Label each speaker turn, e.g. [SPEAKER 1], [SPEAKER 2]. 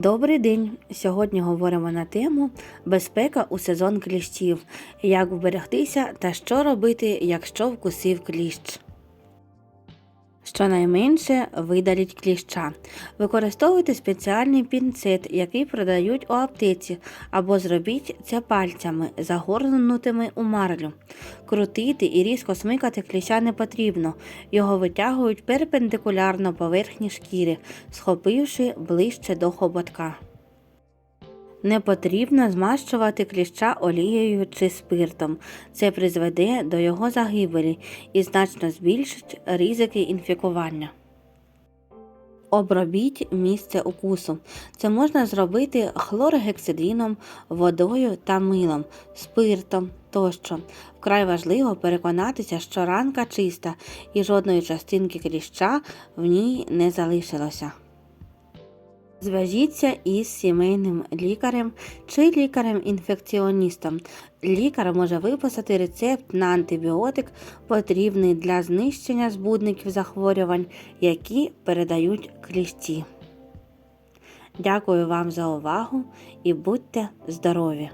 [SPEAKER 1] Добрий день! Сьогодні говоримо на тему безпека у сезон кліщів, як вберегтися та що робити, якщо вкусив кліщ. Щонайменше видаліть кліща. Використовуйте спеціальний пінцет, який продають у аптеці, або зробіть це пальцями, загорнутими у марлю. Крутити і різко смикати кліща не потрібно. Його витягують перпендикулярно поверхні шкіри, схопивши ближче до хоботка. Не потрібно змащувати кліща олією чи спиртом. Це призведе до його загибелі і значно збільшить ризики інфікування. Обробіть місце укусу. Це можна зробити хлоргексидином, водою та милом, спиртом тощо. Вкрай важливо переконатися, що ранка чиста і жодної частинки кліща в ній не залишилося. Зв'яжіться із сімейним лікарем чи лікарем-інфекціоністом. Лікар може виписати рецепт на антибіотик, потрібний для знищення збудників захворювань, які передають кліщі. Дякую вам за увагу і будьте здорові!